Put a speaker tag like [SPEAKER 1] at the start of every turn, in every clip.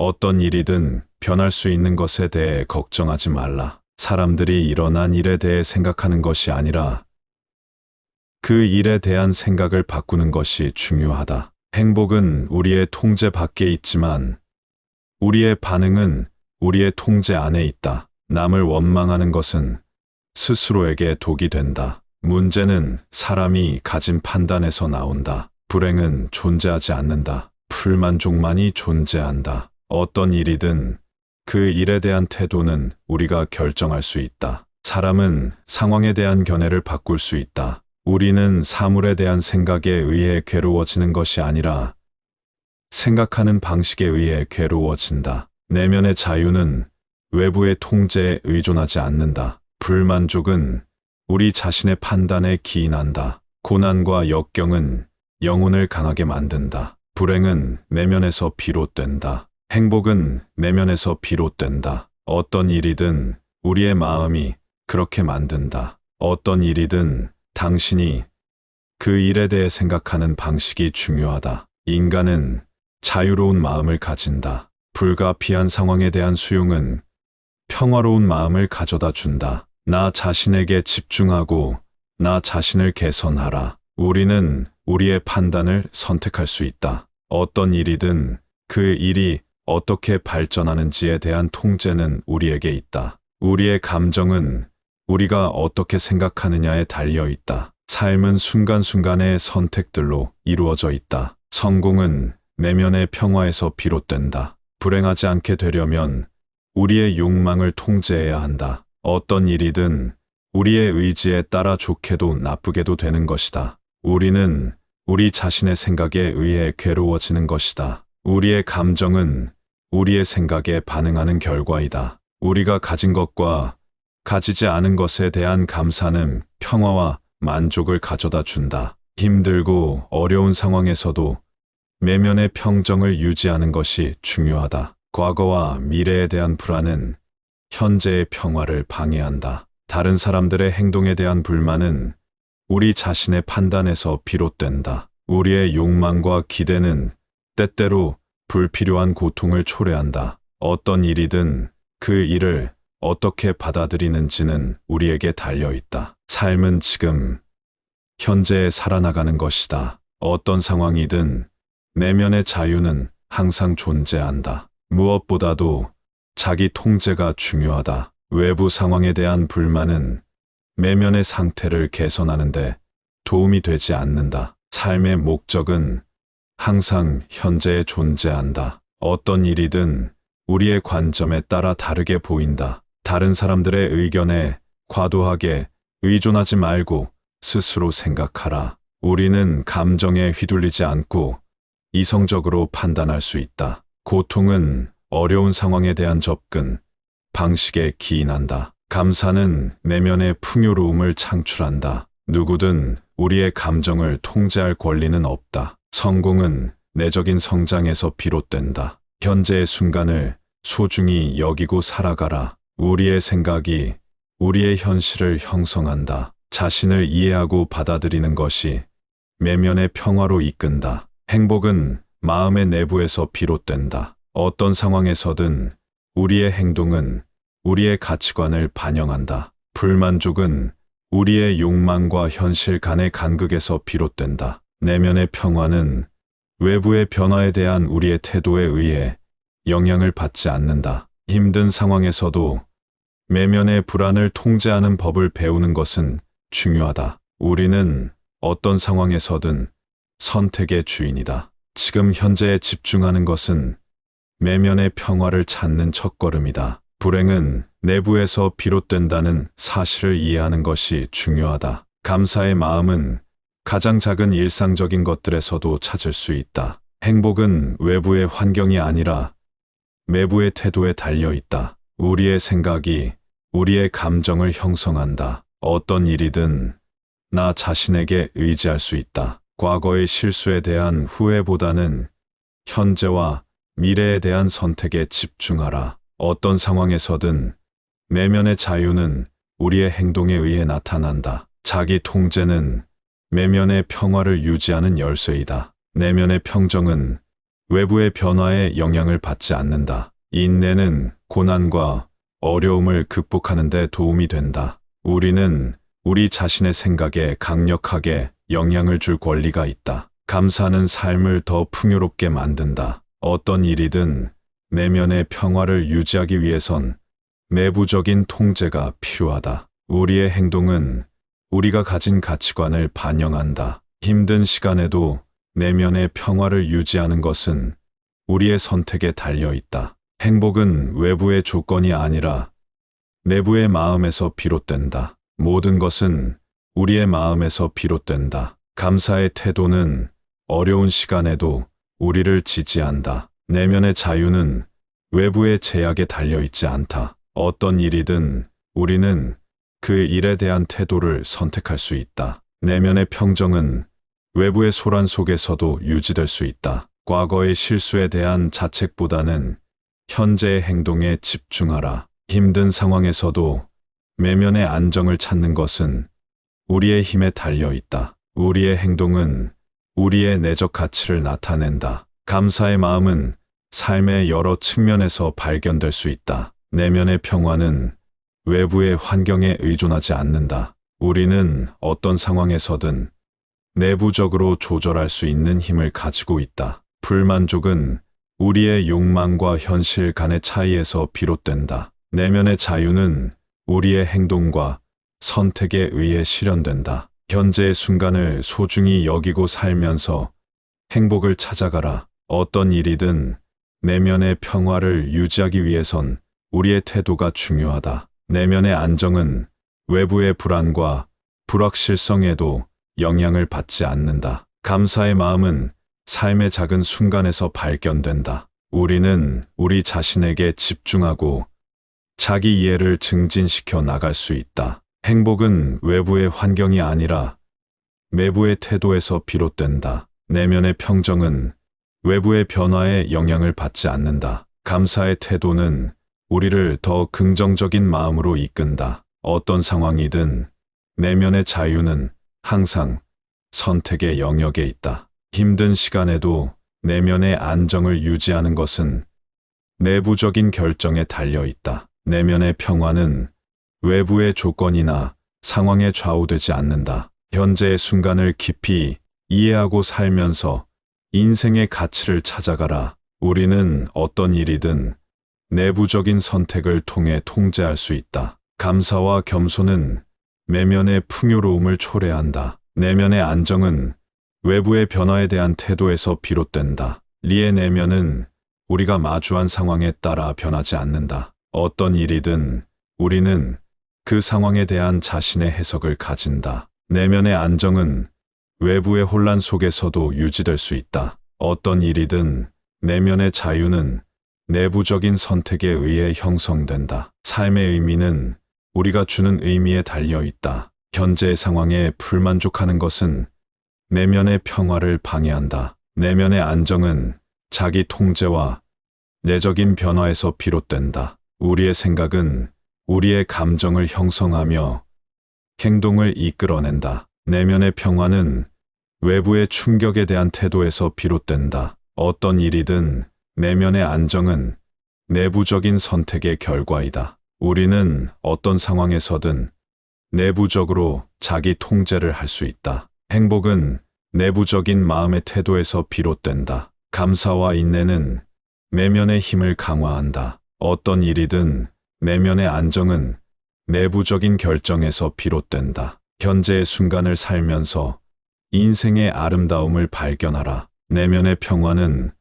[SPEAKER 1] 어떤 일이든 변할 수 있는 것에 대해 걱정하지 말라. 사람들이 일어난 일에 대해 생각하는 것이 아니라 그 일에 대한 생각을 바꾸는 것이 중요하다. 행복은 우리의 통제 밖에 있지만 우리의 반응은 우리의 통제 안에 있다. 남을 원망하는 것은 스스로에게 독이 된다. 문제는 사람이 가진 판단에서 나온다. 불행은 존재하지 않는다. 불만족만이 존재한다. 어떤 일이든 그 일에 대한 태도는 우리가 결정할 수 있다. 사람은 상황에 대한 견해를 바꿀 수 있다. 우리는 사물에 대한 생각에 의해 괴로워지는 것이 아니라 생각하는 방식에 의해 괴로워진다. 내면의 자유는 외부의 통제에 의존하지 않는다. 불만족은 우리 자신의 판단에 기인한다. 고난과 역경은 영혼을 강하게 만든다. 불행은 내면에서 비롯된다. 행복은 내면에서 비롯된다. 어떤 일이든 우리의 마음이 그렇게 만든다. 어떤 일이든 당신이 그 일에 대해 생각하는 방식이 중요하다. 인간은 자유로운 마음을 가진다. 불가피한 상황에 대한 수용은 평화로운 마음을 가져다 준다. 나 자신에게 집중하고 나 자신을 개선하라. 우리는 우리의 판단을 선택할 수 있다. 어떤 일이든 그 일이 어떻게 발전하는지에 대한 통제는 우리에게 있다. 우리의 감정은 우리가 어떻게 생각하느냐에 달려 있다. 삶은 순간순간의 선택들로 이루어져 있다. 성공은 내면의 평화에서 비롯된다. 불행하지 않게 되려면 우리의 욕망을 통제해야 한다. 어떤 일이든 우리의 의지에 따라 좋게도 나쁘게도 되는 것이다. 우리는 우리 자신의 생각에 의해 괴로워지는 것이다. 우리의 감정은 우리의 생각에 반응하는 결과이다. 우리가 가진 것과 가지지 않은 것에 대한 감사는 평화와 만족을 가져다 준다. 힘들고 어려운 상황에서도 내면의 평정을 유지하는 것이 중요하다. 과거와 미래에 대한 불안은 현재의 평화를 방해한다. 다른 사람들의 행동에 대한 불만은 우리 자신의 판단에서 비롯된다. 우리의 욕망과 기대는 때때로 불필요한 고통을 초래한다. 어떤 일이든 그 일을 어떻게 받아들이는지는 우리에게 달려 있다. 삶은 지금, 현재에 살아나가는 것이다. 어떤 상황이든 내면의 자유는 항상 존재한다. 무엇보다도 자기 통제가 중요하다. 외부 상황에 대한 불만은 내면의 상태를 개선하는데 도움이 되지 않는다. 삶의 목적은 항상 현재에 존재한다. 어떤 일이든 우리의 관점에 따라 다르게 보인다. 다른 사람들의 의견에 과도하게 의존하지 말고 스스로 생각하라. 우리는 감정에 휘둘리지 않고 이성적으로 판단할 수 있다. 고통은 어려운 상황에 대한 접근, 방식에 기인한다. 감사는 내면의 풍요로움을 창출한다. 누구든 우리의 감정을 통제할 권리는 없다. 성공은 내적인 성장에서 비롯된다. 현재의 순간을 소중히 여기고 살아가라. 우리의 생각이 우리의 현실을 형성한다. 자신을 이해하고 받아들이는 것이 내면의 평화로 이끈다. 행복은 마음의 내부에서 비롯된다. 어떤 상황에서든 우리의 행동은 우리의 가치관을 반영한다. 불만족은 우리의 욕망과 현실 간의 간극에서 비롯된다. 내면의 평화는 외부의 변화에 대한 우리의 태도에 의해 영향을 받지 않는다. 힘든 상황에서도 내면의 불안을 통제하는 법을 배우는 것은 중요하다. 우리는 어떤 상황에서든 선택의 주인이다. 지금 현재에 집중하는 것은 내면의 평화를 찾는 첫걸음이다. 불행은 내부에서 비롯된다는 사실을 이해하는 것이 중요하다. 감사의 마음은 가장 작은 일상적인 것들에서도 찾을 수 있다. 행복은 외부의 환경이 아니라 내부의 태도에 달려 있다. 우리의 생각이 우리의 감정을 형성한다. 어떤 일이든 나 자신에게 의지할 수 있다. 과거의 실수에 대한 후회보다는 현재와 미래에 대한 선택에 집중하라. 어떤 상황에서든 내면의 자유는 우리의 행동에 의해 나타난다. 자기 통제는 내면의 평화를 유지하는 열쇠이다. 내면의 평정은 외부의 변화에 영향을 받지 않는다. 인내는 고난과 어려움을 극복하는 데 도움이 된다. 우리는 우리 자신의 생각에 강력하게 영향을 줄 권리가 있다. 감사는 삶을 더 풍요롭게 만든다. 어떤 일이든 내면의 평화를 유지하기 위해선 내부적인 통제가 필요하다. 우리의 행동은 우리가 가진 가치관을 반영한다. 힘든 시간에도 내면의 평화를 유지하는 것은 우리의 선택에 달려 있다. 행복은 외부의 조건이 아니라 내부의 마음에서 비롯된다. 모든 것은 우리의 마음에서 비롯된다. 감사의 태도는 어려운 시간에도 우리를 지지한다. 내면의 자유는 외부의 제약에 달려 있지 않다. 어떤 일이든 우리는 그 일에 대한 태도를 선택할 수 있다. 내면의 평정은 외부의 소란 속에서도 유지될 수 있다. 과거의 실수에 대한 자책보다는 현재의 행동에 집중하라. 힘든 상황에서도 내면의 안정을 찾는 것은 우리의 힘에 달려 있다. 우리의 행동은 우리의 내적 가치를 나타낸다. 감사의 마음은 삶의 여러 측면에서 발견될 수 있다. 내면의 평화는 외부의 환경에 의존하지 않는다. 우리는 어떤 상황에서든 내부적으로 조절할 수 있는 힘을 가지고 있다. 불만족은 우리의 욕망과 현실 간의 차이에서 비롯된다. 내면의 자유는 우리의 행동과 선택에 의해 실현된다. 현재의 순간을 소중히 여기고 살면서 행복을 찾아가라. 어떤 일이든 내면의 평화를 유지하기 위해선 우리의 태도가 중요하다. 내면의 안정은 외부의 불안과 불확실성에도 영향을 받지 않는다. 감사의 마음은 삶의 작은 순간에서 발견된다. 우리는 우리 자신에게 집중하고 자기 이해를 증진시켜 나갈 수 있다. 행복은 외부의 환경이 아니라 내부의 태도에서 비롯된다. 내면의 평정은 외부의 변화에 영향을 받지 않는다. 감사의 태도는 우리를 더 긍정적인 마음으로 이끈다. 어떤 상황이든 내면의 자유는 항상 선택의 영역에 있다. 힘든 시간에도 내면의 안정을 유지하는 것은 내부적인 결정에 달려 있다. 내면의 평화는 외부의 조건이나 상황에 좌우되지 않는다. 현재의 순간을 깊이 이해하고 살면서 인생의 가치를 찾아가라. 우리는 어떤 일이든 내부적인 선택을 통해 통제할 수 있다. 감사와 겸손은 내면의 풍요로움을 초래한다. 내면의 안정은 외부의 변화에 대한 태도에서 비롯된다. 리의 내면은 우리가 마주한 상황에 따라 변하지 않는다. 어떤 일이든 우리는 그 상황에 대한 자신의 해석을 가진다. 내면의 안정은 외부의 혼란 속에서도 유지될 수 있다. 어떤 일이든 내면의 자유는 내부적인 선택에 의해 형성된다. 삶의 의미는 우리가 주는 의미에 달려 있다. 현재의 상황에 불만족하는 것은 내면의 평화를 방해한다. 내면의 안정은 자기 통제와 내적인 변화에서 비롯된다. 우리의 생각은 우리의 감정을 형성하며 행동을 이끌어낸다. 내면의 평화는 외부의 충격에 대한 태도에서 비롯된다. 어떤 일이든 내면의 안정은 내부적인 선택의 결과이다. 우리는 어떤 상황에서든 내부적으로 자기 통제를 할 수 있다. 행복은 내부적인 마음의 태도에서 비롯된다. 감사와 인내는 내면의 힘을 강화한다. 어떤 일이든 내면의 안정은 내부적인 결정에서 비롯된다. 현재의 순간을 살면서 인생의 아름다움을 발견하라. 내면의 평화는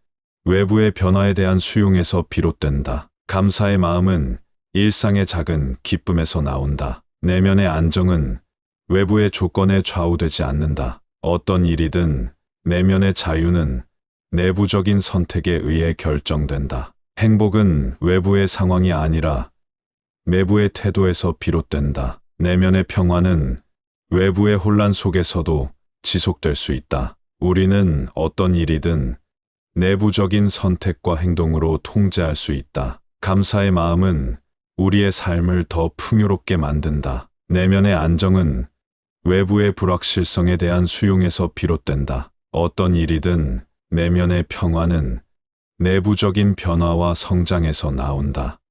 [SPEAKER 1] 외부의 변화에 대한 수용에서 비롯된다. 감사의 마음은 일상의 작은 기쁨에서 나온다. 내면의 안정은 외부의 조건에 좌우되지 않는다. 어떤 일이든 내면의 자유는 내부적인 선택에 의해 결정된다. 행복은 외부의 상황이 아니라 내부의 태도에서 비롯된다. 내면의 평화는 외부의 혼란 속에서도 지속될 수 있다. 우리는 어떤 일이든 내부적인 선택과 행동으로 통제할 수 있다. 감사의 마음은 우리의 삶을 더 풍요롭게 만든다. 내면의 안정은 외부의 불확실성에 대한 수용에서 비롯된다. 어떤 일이든 내면의 평화는 내부적인 변화와 성장에서 나온다.